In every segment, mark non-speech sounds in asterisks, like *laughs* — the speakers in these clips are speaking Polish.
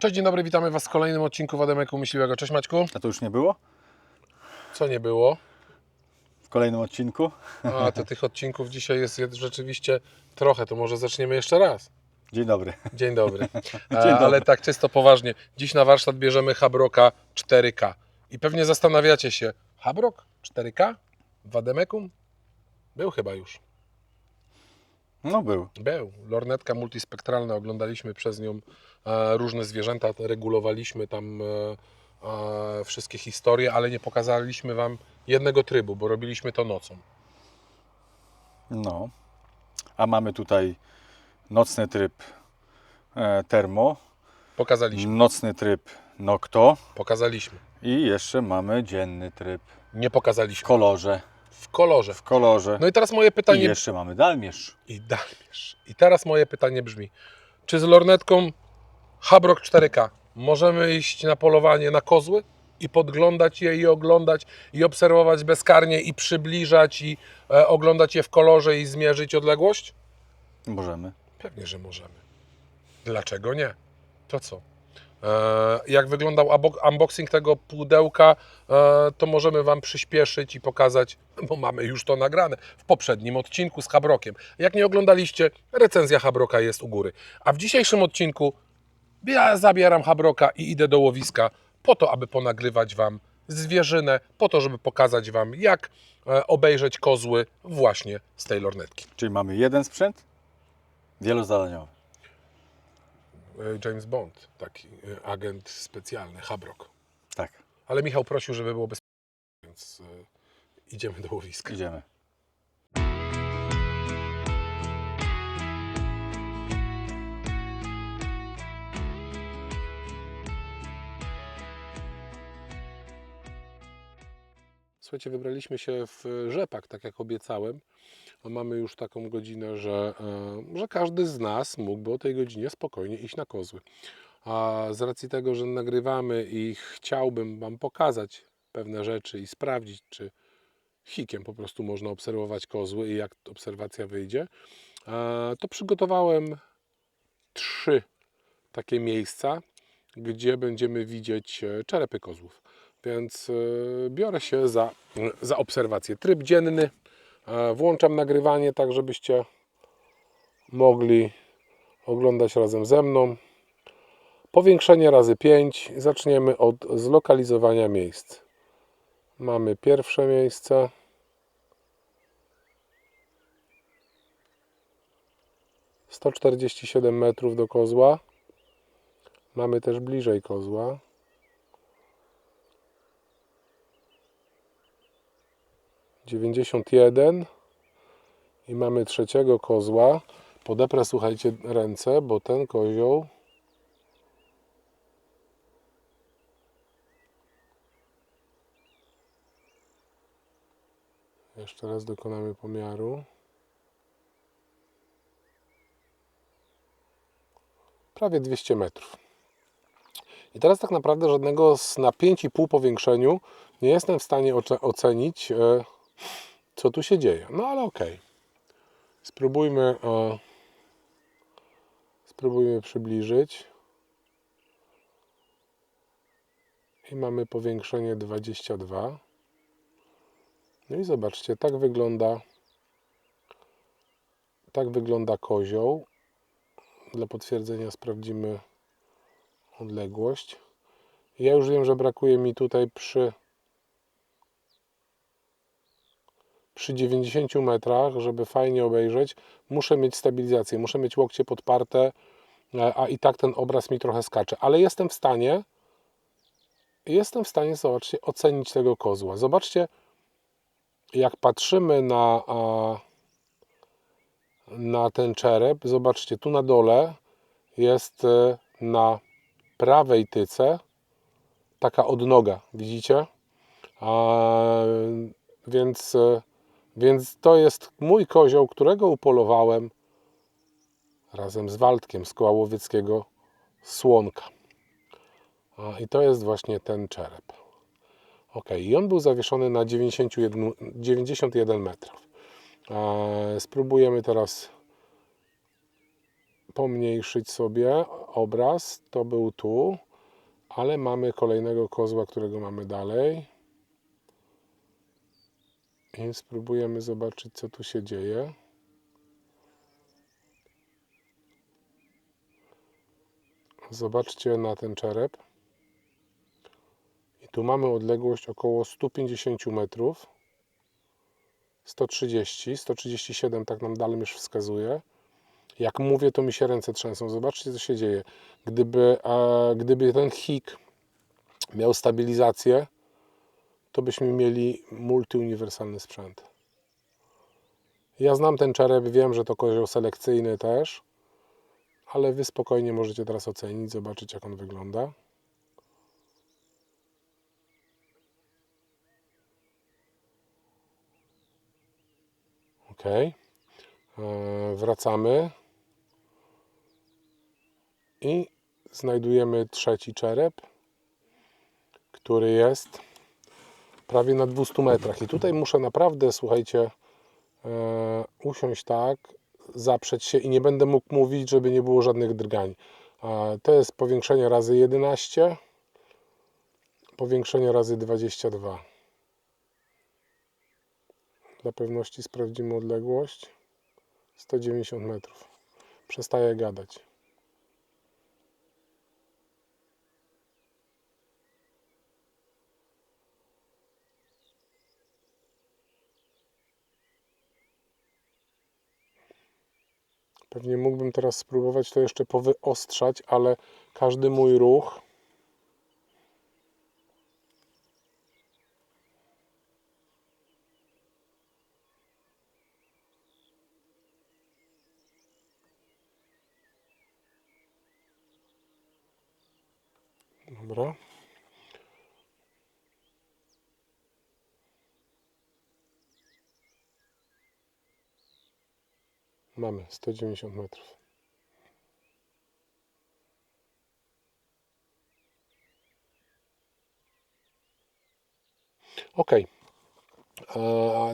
Cześć, dzień dobry, witamy Was w kolejnym odcinku Wademeku Myśliwego. Cześć Maćku. A to już nie było? Co nie było? W kolejnym odcinku? A, to tych odcinków dzisiaj jest rzeczywiście trochę, to może zaczniemy jeszcze raz. Dzień dobry. Dzień dobry. *laughs* Dzień E, dobry. Ale tak czysto poważnie. Dziś na warsztat bierzemy Habroka 4K. I pewnie zastanawiacie się, Habrok 4K? Wademekum? Był chyba już. No był. Był. Lornetka multispektralna, oglądaliśmy przez nią e, różne zwierzęta, regulowaliśmy tam e, e, wszystkie historie, ale nie pokazaliśmy Wam jednego trybu, bo robiliśmy to nocą. No. A mamy tutaj nocny tryb e, termo, Pokazaliśmy, nocny tryb nocto pokazaliśmy. i jeszcze mamy dzienny tryb Nie w pokazaliśmy. kolorze. W kolorze. W kolorze. No i teraz moje I pytanie... jeszcze mamy dalmierz. I dalmierz. I teraz moje pytanie brzmi, czy z lornetką Habrok 4K możemy iść na polowanie na kozły i podglądać je i oglądać i obserwować bezkarnie i przybliżać i e, oglądać je w kolorze i zmierzyć odległość? Możemy. Pewnie, że możemy. Dlaczego nie? To co? E, jak wyglądał unboxing tego pudełka, e, to możemy Wam przyspieszyć i pokazać, *laughs* bo mamy już to nagrane w poprzednim odcinku z Habrokiem. Jak nie oglądaliście, recenzja Habroka jest u góry. A w dzisiejszym odcinku ja zabieram Habroka i idę do łowiska po to, aby ponagrywać Wam zwierzynę, po to, żeby pokazać Wam, jak e, obejrzeć kozły właśnie z tej lornetki. Czyli mamy jeden sprzęt wielozadaniowy. E, James Bond, taki e, agent specjalny, Habrok. Tak, Ale Michał prosił, żeby było bezpiecznie, więc e, idziemy do łowiska. idziemy. Słuchajcie, wybraliśmy się w rzepak, tak jak obiecałem. Mamy już taką godzinę, że, e, że każdy z nas mógłby o tej godzinie spokojnie iść na kozły. A z racji tego, że nagrywamy i chciałbym Wam pokazać pewne rzeczy i sprawdzić, czy hikiem po prostu można obserwować kozły i jak obserwacja wyjdzie, e, to przygotowałem trzy takie miejsca, gdzie będziemy widzieć e, czerepy kozłów. Więc biorę się za, za obserwację. Tryb dzienny. E, Włączam nagrywanie, tak żebyście mogli oglądać razem ze mną. Powiększenie razy 5. Zaczniemy od zlokalizowania miejsc. Mamy pierwsze miejsce. Sto czterdzieści siedem metrów do kozła. Mamy też bliżej kozła. 91 i mamy trzeciego kozła. Podeprę, słuchajcie, ręce, bo ten kozioł jeszcze raz dokonamy pomiaru. Prawie 200 metrów. I teraz tak naprawdę żadnego z na 5,5 powiększeniu nie jestem w stanie oce- ocenić, e, co tu się dzieje. No ale okej. Spróbujmy, e, spróbujmy przybliżyć. I mamy powiększenie 22. No i zobaczcie, tak wygląda tak wygląda kozioł. Dla potwierdzenia sprawdzimy odległość. Ja już wiem, że brakuje mi tutaj przy przy 90 metrach, żeby fajnie obejrzeć, muszę mieć stabilizację, muszę mieć łokcie podparte, e, a i tak ten obraz mi trochę skacze, ale jestem w stanie jestem w stanie, zobaczcie, ocenić tego kozła. Zobaczcie, jak patrzymy na, na ten czerep, zobaczcie, tu na dole jest e, na prawej tyce taka odnoga, widzicie? A, więc, e, więc to jest mój kozioł, którego upolowałem razem z Waldkiem z koła łowieckiego Słonka. I to jest właśnie ten czerep. Ok, i on był zawieszony na 91, 91 metrów. Spróbujemy teraz pomniejszyć sobie obraz. To był tu, ale mamy kolejnego kozła, którego mamy dalej. I spróbujemy zobaczyć, co tu się dzieje. Zobaczcie na ten czerep. I tu mamy odległość około 150 metrów. 130, 137 tak nam dalej już wskazuje. Jak mówię, to mi się ręce trzęsą. Zobaczcie, co się dzieje. Gdyby, gdyby ten hik miał stabilizację, to byśmy mieli multiuniwersalny sprzęt. Ja znam ten czerep, wiem, że to kozioł selekcyjny też, ale Wy spokojnie możecie teraz ocenić, zobaczyć jak on wygląda. Ok. E, Wracamy. I znajdujemy trzeci czerep, który jest prawie na 200 metrach. I tutaj muszę naprawdę, słuchajcie, e, usiąść tak, zaprzeć się i nie będę mógł mówić, żeby nie było żadnych drgań. E, To jest powiększenie razy 11, powiększenie razy 22. Dla pewności sprawdzimy odległość. 190 metrów. Przestaję gadać. Pewnie mógłbym teraz spróbować to jeszcze powyostrzać, ale każdy mój ruch Dobra. Mamy 190 metrów. Ok. E,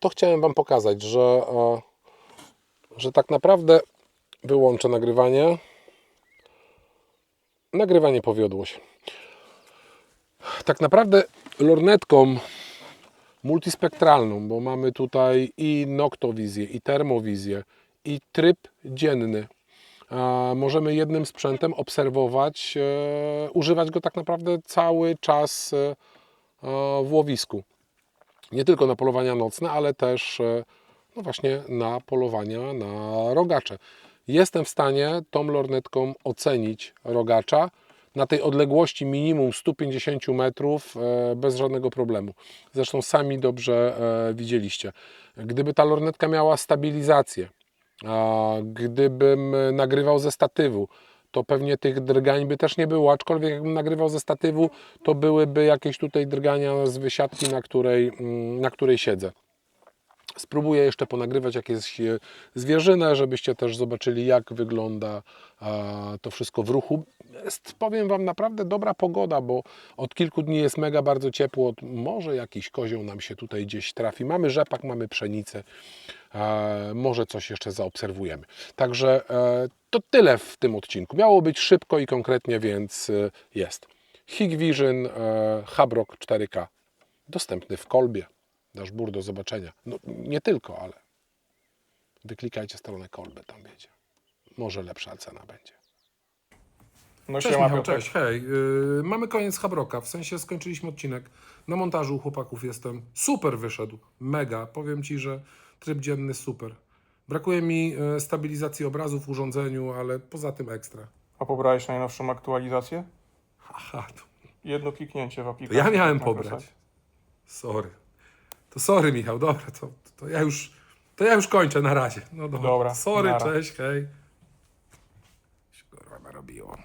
To chciałem Wam pokazać, że, e, że tak naprawdę wyłączę nagrywanie. Nagrywanie powiodło się. Tak naprawdę lornetką multispektralną, bo mamy tutaj i noktowizję, i termowizję, i tryb dzienny. Możemy jednym sprzętem obserwować, e, używać go tak naprawdę cały czas e, e, w łowisku. Nie tylko na polowania nocne, ale też no właśnie na polowania na rogacze. Jestem w stanie tą lornetką ocenić rogacza na tej odległości minimum 150 metrów bez żadnego problemu. Zresztą sami dobrze widzieliście. Gdyby ta lornetka miała stabilizację, gdybym nagrywał ze statywu, to pewnie tych drgań by też nie było, aczkolwiek jakbym nagrywał ze statywu, to byłyby jakieś tutaj drgania z wysiadki, na której, mm, na której siedzę. Spróbuję jeszcze ponagrywać jakieś zwierzynę, żebyście też zobaczyli, jak wygląda to wszystko w ruchu. Jest, powiem Wam, naprawdę dobra pogoda, bo od kilku dni jest mega bardzo ciepło. Może jakiś kozioł nam się tutaj gdzieś trafi. Mamy rzepak, mamy pszenicę. Może coś jeszcze zaobserwujemy. Także e, to tyle w tym odcinku. Miało być szybko i konkretnie, więc e, jest. Hikvision e, Habrok 4K dostępny w kolbie. Dashboard do zobaczenia. No, nie tylko, ale wyklikajcie stronę kolby, tam wiecie. Może lepsza cena będzie. No Cześć siema, Michał, cześć, hej. Yy, mamy koniec Habroka, w sensie skończyliśmy odcinek. Na montażu u chłopaków jestem. Super wyszedł, mega. Powiem Ci, że tryb dzienny super. Brakuje mi yy, stabilizacji obrazu w urządzeniu, ale poza tym ekstra. A pobrałeś najnowszą aktualizację? Aha, to, Jedno kliknięcie w to aplikacji. ja miałem pobrać. Sorry. To sorry Michał, dobra, to, to ja już to ja już kończę na razie. No dobra. Dobra, Sorry, nara. cześć, hej. Się kurwa narobiło.